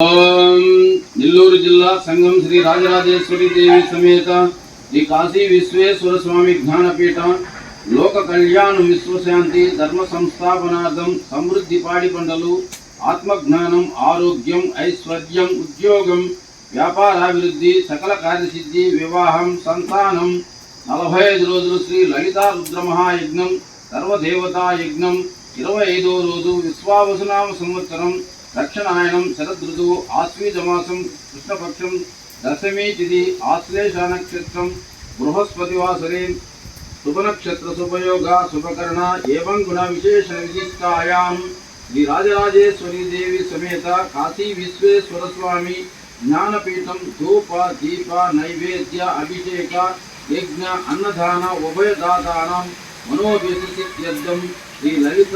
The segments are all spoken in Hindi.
నెల్లూరు జిల్లా సంఘం శ్రీ రాజరాజేశ్వరి దేవి సమేత శ్రీ కాశీ విశ్వేశ్వర స్వామి జ్ఞానపీఠ లోక కళ్యాణం విశ్వశాంతి ధర్మ సంస్థాపనార్థం సమృద్ధి పాడి పంటలు ఆత్మజ్ఞానం ఆరోగ్యం ఐశ్వర్యం ఉద్యోగం వ్యాపారాభివృద్ధి సకల కార్యసిద్ధి వివాహం సంతానం నలభై ఐదు రోజులు శ్రీ లలితా రుద్రమహాయజ్ఞం సర్వదేవతాయజ్ఞం ఇరవై ఐదో రోజు విశ్వావసునామ సంవత్సరం దక్షిణాయనం శరదృతువు ఆశ్వీజమాసం కృష్ణపక్షం దశమి తిథి ఆశ్లేష నక్షత్రం బృహస్పతివాసరే శుభనక్షత్ర శుభయోగ శుభకరణ ఏవం గుణ విశేష విశిష్టాయాం శ్రీ రాజరాజేశ్వరి దేవి సమేత కాశీ విశ్వేశ్వర స్వామి జ్ఞానపీఠం ధూప దీప నైవేద్య అభిషేక యజ్ఞ అన్నదాన ఉభయదాతానం మనోవ్యసిద్ధ్యర్థం శ్రీ లలిత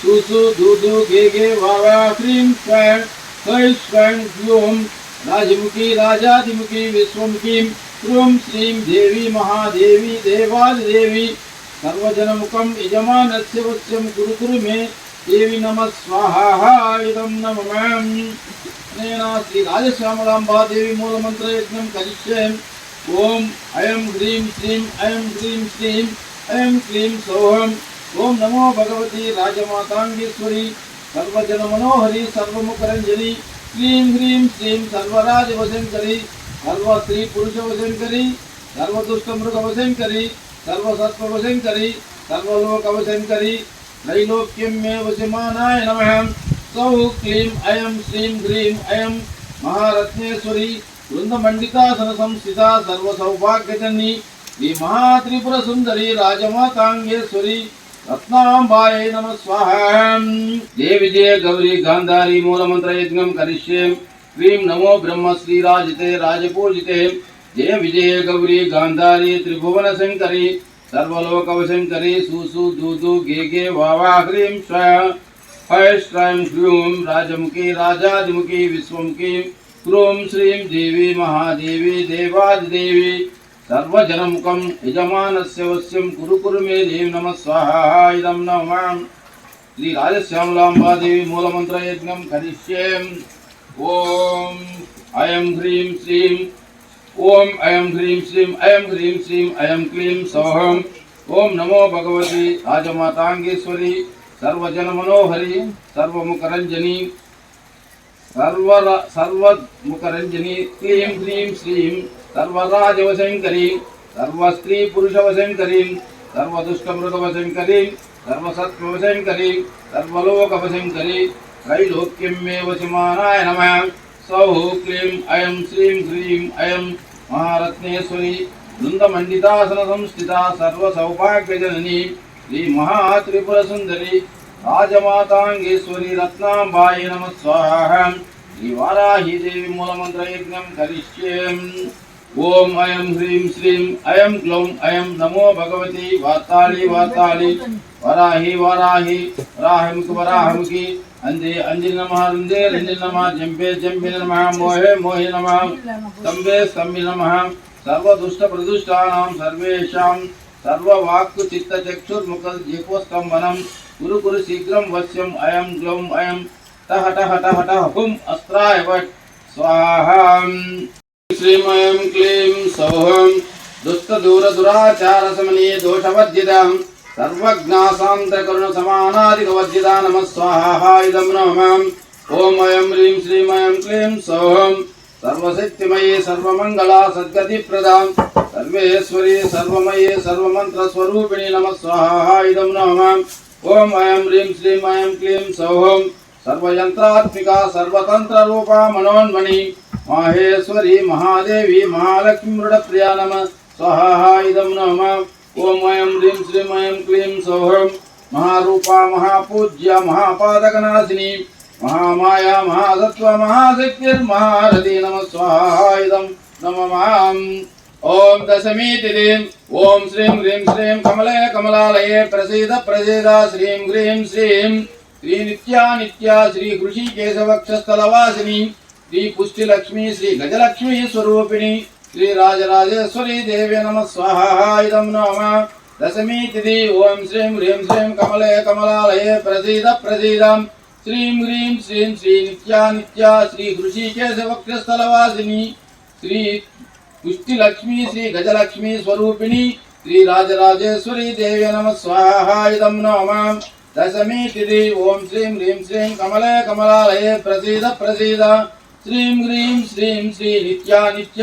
सुसु दुदु गे वावा क्रीं स्वैं सै स्वैं व्यों राजमुखी राजादिमुखी विश्वमुखीं क्रूं श्रीं देवी महादेवी देवादिदेवी सर्वजनमुखम् यजमानस्य वश्यं कुरु कुरु मे, देवी नमः स्वाहा इदं नममामि अनेन श्रीराजश्यामलाम्बा देवी मूलमन्त्रयज्ञं करिष्ये। ओम अयं ह्रीं श्रीम अयं ह्रीं श्रीम अयं क्लीं सोहम ओम नमो भगवती राजमातांगेश्वरी, सर्वजन मनोहरी सर्वमुखरंजली क्लीं ह्रीं श्रीं सर्वराज वशंकरी सर्वस्त्री पुरुष वशंकरी सर्वदुष्ट मृग वशंकरी सर्वसत्व वशंकरी सर्वलोक वशंकरी त्रैलोक्यम मे वशमानाय नमः। सौ क्लीं अयं श्रीं ह्रीं अयं महारत्नेश्वरी वृंदमंडितासन संस्थिता सर्वसौभाग्यजन्नी श्री महात्रिपुर सुंदरी राजमातांगेश्वरी देवी नमः स्वाहा। देवि जय गौरी गान्धारी मूलमन्त्रयज्ञं करिष्ये। नमो ब्रह्म श्रीराजिते राजपूजिते। जय विजय गौरी गांधारी त्रिभुवन शंकरी सर्वलोक शंकरी सुसु, दूदु, गे गे वावा ह्रीं स्व फैश्रयं ह्रूं राजमुखी राजादिमुखी विश्वमुखी। ह्रूं श्रीम देवी महादेवी, देवादिदेवी। सर्वजनमुखं यजमानस्य वश्यं कुरु कुरु मे देव नमः स्वाहा, इदं नमामि श्रीराजश्यामलाम्बादेवी मूलमन्त्रयज्ञं करिष्ये। ओम अयम ह्रीं श्रीं ओम अयम ह्रीं श्रीं अयम ह्रीं श्रीं अयम क्लीं सौहम ओम नमो भगवती राजमाताङ्गेश्वरी, सर्वजनमनोहरी, सर्वमुखरञ्जनी सर्व सर्वमुखरञ्जनी क्लीं क्लीं, श्रीं। सर्वराज वशं करीम सर्व स्त्री पुरुष वशं करीम सर्व दुष्टमृत वशं करीं सर्व सत्व वशं करीं सर्व लोक वशं करीं त्रैलोक्यं मे वशमानाय नमः। सौ क्लीं अयम श्रीं ह्रीं अयम महारत्नेश्वरी दुंदमंडितासन संस्थिता सर्व सौभाग्य जननी श्री महात्रिपुर सुंदरी राजमातांगेश्वरी रत्नाबाई नमः स्वाहा। श्री वाराही देवी मूलमंत्र यज्ञ करिष्ये। బృందమండితాసన సంస్థిత సర్వ సౌభాగ్యజనని శ్రీ మహాత్రిపుర సుందరి రాజమాతాంగేశ్వరి రత్నాంబాయ నమ స్వాహ శ్రీ వారాహీదేవి మూలమంత్ర యజ్ఞం కరిష్యేం ఓం అయం హ్రీం శ్రీం అయం క్లౌం అయం నమో భగవతి వార్తాళి వార్తాళి వరాహి వారాహి వరాహముఖి వరాహముఖి అందే అంజలి నమ రుందే రంజలి నమ జంపే జంపి నమ మోహే మోహి నమ స్తంభే స్తంభి నమ సర్వదుష్ట ప్రదుష్టానాం సర్వేషాం సర్వవాక్కు చిత్త చక్షుర్ముఖ జిహ్వస్తంభనం కురు కురు శీఘ్రం వశ్యం అయం గ్లౌం అయం టహ టహ టహ టహ హుం అస్త్రాయ వట్ స్వాహాం శ్రీమయం క్లీం సౌహం దుష్ట దూర దురాచార సమనీ దోషవర్జితం సర్వజ్ఞాసాంతకరుణ సమానాదిక వర్జిత నమ స్వాహా ఇదం నమః ఓం అయం హ్రీం శ్రీమయం క్లీం సౌహం సర్వశక్తిమయే సర్వమంగళ సద్గతి ప్రదాం సర్వేశ్వరి సర్వమయే సర్వమంత్ర స్వరూపిణి నమ స్వాహా ఇదం सर्वयन्त्रात्मिका सर्वतन्त्ररूपा मनोन्मणि माहेश्वरी महादेवी महालक्ष्मीमृढप्रिया नम स्वाहा इदं नम ॐ वयं ह्रीं श्रीमयं क्लीं सौहं महारूपा महापूज्या महापादकनाशिनी महामाया महासत्त्व महाशक्तिर्महारथी नम स्वाहा इदं नम माम् ॐ दशमीतिथिम् ॐ श्रीं ह्रीं श्रीं कमले कमलालये प्रसीद प्रसीदा श्रीं ह्रीं श्रीं श्री नित्या नित्या श्री ऋषिकेशवक्षस्थलवासिनी श्री पुष्टिलक्ष्मी श्री गजलक्ष्मी स्वरूपिणी, श्री राजराजेश्वरी देवी नमः स्वाहा, इदं नमः दशमी तिथि, ओम श्रीं ह्रीं श्रीं कमले कमलालये प्रसीद प्रसीदं श्रीं ह्रीं श्रीं श्री नित्या नित्या श्री ऋषिकेशवक्षस्थलवासिनी श्री पुष्टिलक्ष्मी श्री गजलक्ष्मी स्वरूपिणी, श्री राजराजेश्वरी देवी नमः स्वाहा, इदं नमः దశమీ తిథి ఓం శ్రీం హ్రీం శ్రీం కమలే కమలాలయే ప్రసీద ప్రసీద శ్రీం హ్రీం శ్రీం శ్రీ నిత్యా నిత్య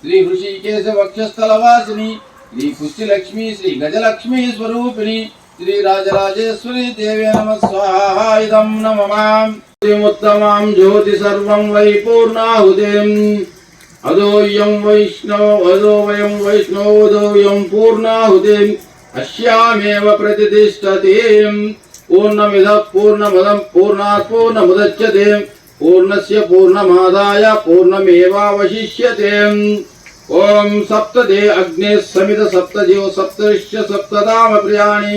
శ్రీ హృషికేశ వక్షస్థలవాసిని శ్రీ పుష్టిలక్ష్మి శ్రీ గజలక్ష్మి స్వరూపిణి శ్రీ రాజరాజేశ్వరి దేవే నమ స్వాహాయుధం నమమాం శ్రీముత్తమాం జ్యోతి సర్వం వై పూర్ణాహుదేం అదోయం వైష్ణవ అదోవయం వైష్ణవోదోయం పూర్ణాహుదేం అశ్యామేవ ప్రతిష్టతేం पूर्णमिदः पूर्णमदं पूर्णात् पूर्णमुदच्यते पूर्णस्य पूर्णमादाय पूर्णमेवावशिष्यते। ॐ सप्तदे अग्नेः समित सप्तजियो सप्तऋष्य सप्तदाम प्रियाणि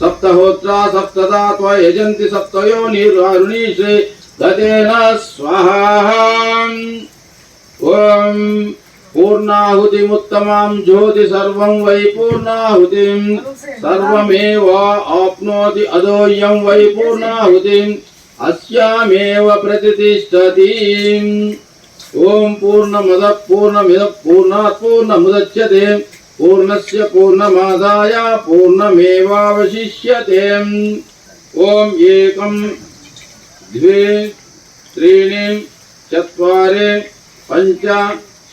सप्तहोत्रा सप्तदा त्वा यजन्ति सप्तयो निर्वारुणीषे गतेन स्वाहा। ॐ पूर्णाहुतिमुत्तमां ज्योति सर्वं वै पूर्णाहुतिं सर्वमेव आप्नोति अदोऽयं वै पूर्णाहुतिम् अस्यामेव प्रतिष्ठति ॐ पूर्णमदः पूर्णमिदः पूर्णात् पूर्णमुदच्यते पूर्णस्य पूर्णमादाय पूर्णमेवावशिष्यते ॐ एकं द्वे त्रीणि चत्वारि पञ्च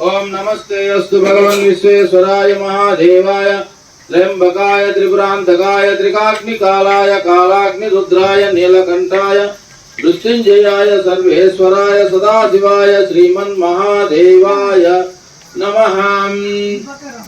ॐ नमस्ते, अस्तु भगवन् विश्वेश्वराय महादेवाय त्र्यम्बकाय त्रिपुरान्तकाय, त्रिकाग्निकालाय, कालाग्निरुद्राय, नीलकण्ठाय, मृत्युञ्जयाय, सर्वेश्वराय, सदाशिवाय, श्रीमन्महादेवाय नमः।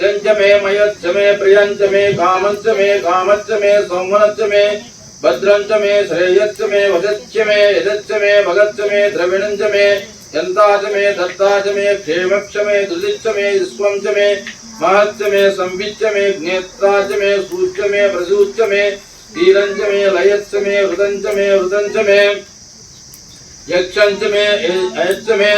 यञ्च मे मयच्च मे प्रियञ्च मे कामञ्च मे कामच्च मे सौमनच्च मे भद्रञ्च मे श्रेयश्च मे वजच्च मे यजच्च मे भगच्च मे द्रविणञ्च मे यन्ता च मे दत्ता मे क्षेमक्ष मे धृतिश्च मे विश्वं मे महच्च मे संविच्च मे ज्ञेत्रा मे सूच्च मे प्रसूच्च मे धीरञ्च मे लयच्च मे हृदञ्च मे हृदञ्च मे यक्षञ्च मे अयच्च मे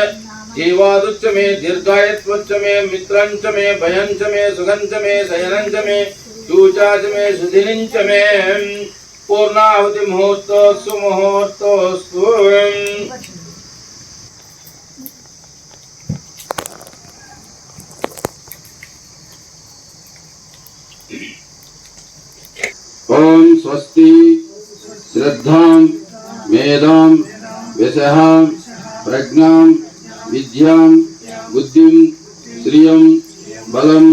जीवादुच्च मे, दीर्घायत्वच्च मे, मित्रञ्च मे, भयञ्च मे सुगञ्च मे शयनञ्च मे चूचा च मे, सुधिनिञ्च मे। पूर्णाहुति मुहूर्तोऽस्तु मुहूर्तोऽस्तु। ॐ स्वस्ति, श्रद्धां, मेधां, विषहां, प्रज्ञां विद्यां, बुद्धिं श्रियं बलम्,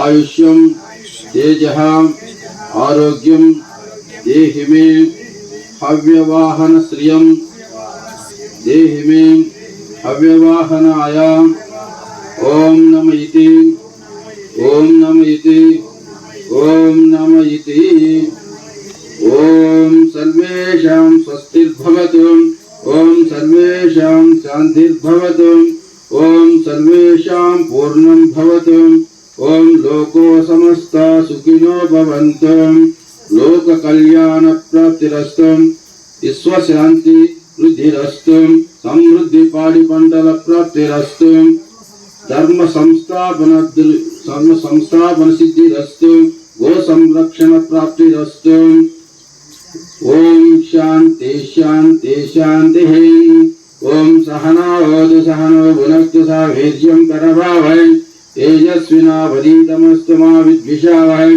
आयुष्यं, तेजः, आरोग्यं, देहि मे हव्यवाहनश्रियं देहि मे, हव्यवाहनाय, ॐ नम इति ॐ नम इति ॐ नम इति ॐ सर्वेषां स्वस्तिर्भवतु। सर्वेषां शान्तिर्भवतु। ॐ सर्वेषां पूर्णं भवतु। ॐ लोको समस्ता सुखिनो भवन्तु। लोककल्याणप्राप्तिरस्तु। विश्वशान्ति वृद्धिरस्तु। समृद्धिपाडिपण्डलप्राप्तिरस्तु धर्मसंस्थापन धर्मसंस्थापनसिद्धिरस्तु गोसंरक्षणप्राप्तिरस्तु। ॐ शान्ति शान्ति, शान्तिः। सहनो भुनक्तुषा भेद्यं करभावै तेजस्विनावधीतमस्तु मा विद्विषावहै।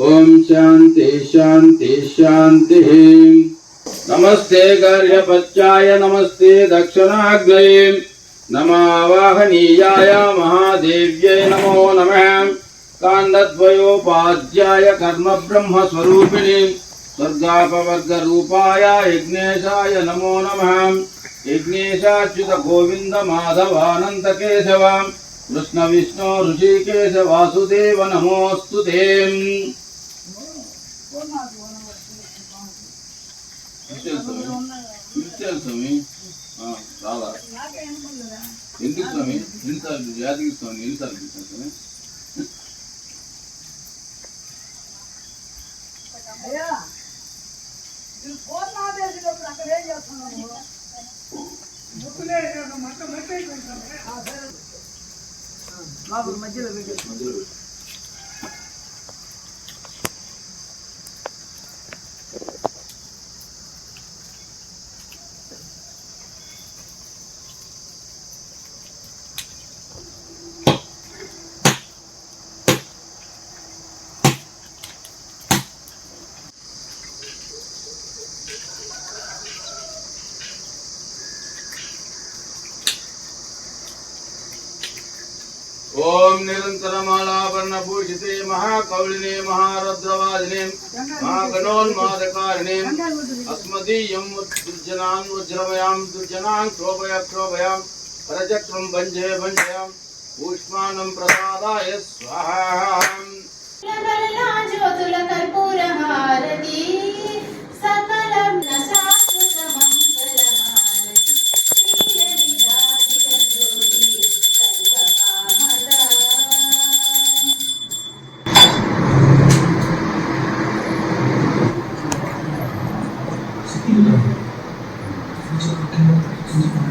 ॐ शान्ति शान्ति शान्तिः। नमस्ते गर्यपच्चाय नमस्ते दक्षिणाग्नये नमावाहनीयाय महादेव्यै नमो नमः। काण्डद्वयोपाध्याय कर्मब्रह्मस्वरूपिणि। स्वर्गापवर्गरूपाय यज्ञेशाय नमो नमः। స్వర్గాపవర్గ గోవింద మాధవానంద కేశవ కృష్ణ విష్ణు ఋషికేశ వాసుదేవ నమోస్తు స్వామి? రాలా ఎందుకు స్వామి ఎన్నిసార్లు జాతికి స్వామి. ఎన్నిసార్లు పిలిచాను స్వామి అయ్యా మధ్యలో వీడియో ओम निरंतर निरंतरमालाभरण पूजिते महाकौलिने, महारद्रवादिने, महागणोन्मादकारिणे, अस्मदीयं दुर्जनान् वज्रमयां दुर्जनान् क्षोभय क्षोभयां परचक्रं भञ्जय भञ्जयां ऊष्मानं प्रसादाय स्वाहा। ज्योतुलकर्पूरहारती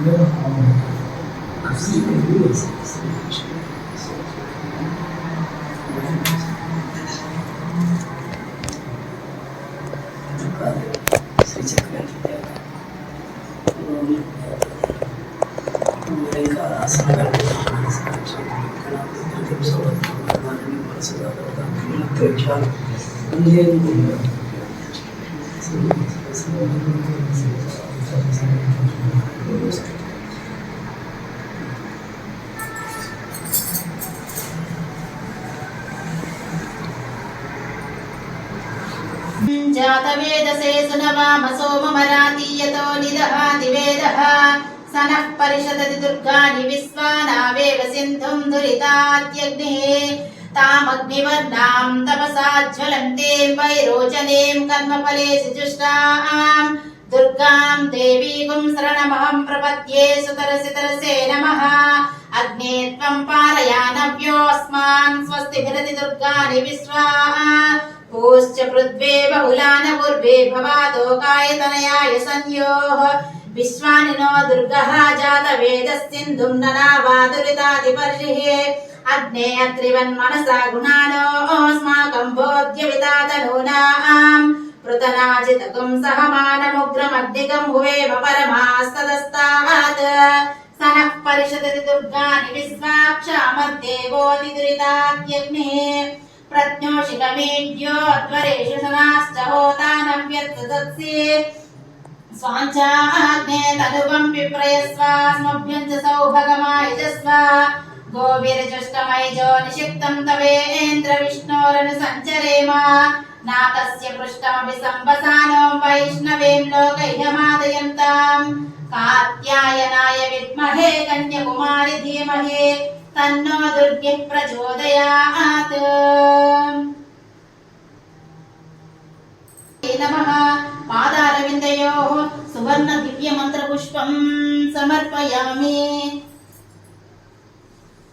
เรื่องของสิ่งที่เราเรียนรู้ जातवेदसे सुनवाम सोममरातीयतो निदहाति वेदः सनः परिषदति दुर्गाणि विश्वानावेव सिन्धुं दुरितात्यग्निः तामग्निवर्णां तपसा ज्वलन्तीं वैरोचनीं कर्मफले जुष्टाम् दुर्गां देवीगुं शरणमहं प्रपद्ये सुतरसितरसे नमः अग्ने त्वं पारयानव्योऽस्मान् स्वस्ति भिरति दुर्गाणि विश्वा पूश्च पृथ्वे बहुलान पूर्वे भवातोकायतनयाय संयोः विश्वानि नो दुर्गः जातवेदस्सिन्धुं ननावादुरितादिपर्षिः अग्ने अत्रिवन्मनसा गुणानो अस्माकं बोध्यवितातनूनाम् వర్తనాజితకం సహమానముగ్రమగ్నికం భువేమ పరమాస్తదస్తాత్. సనః పరిషదతి దుర్గాని విశ్వాక్షామద్దేవోతి దురితాగ్యగ్నే ప్రజ్ఞోషికమేడ్యోద్వరేషు సనాశ్చ హోతానవ్యత్సదత్సే స్వాంఛాగ్నే తదుపం విప్రయస్వాస్మభ్యం చ సౌభగమాయుజస్వ గోవిరచుష్టమైజో నిషిక్తం తవేంద్ర విష్ణోరను సంచరేమ నాతస్య పృష్టమపి సంపసానో వైష్ణవేం లోకైనమాదయంతాం కాత్యాయనాయ విద్మహే కన్యకుమారి ధీమహే తన్నో దుర్గి ప్రచోదయాత్. నమః పాదారవిందయోః సువర్ణ దివ్య మంత్ర పుష్పం సమర్పయామి.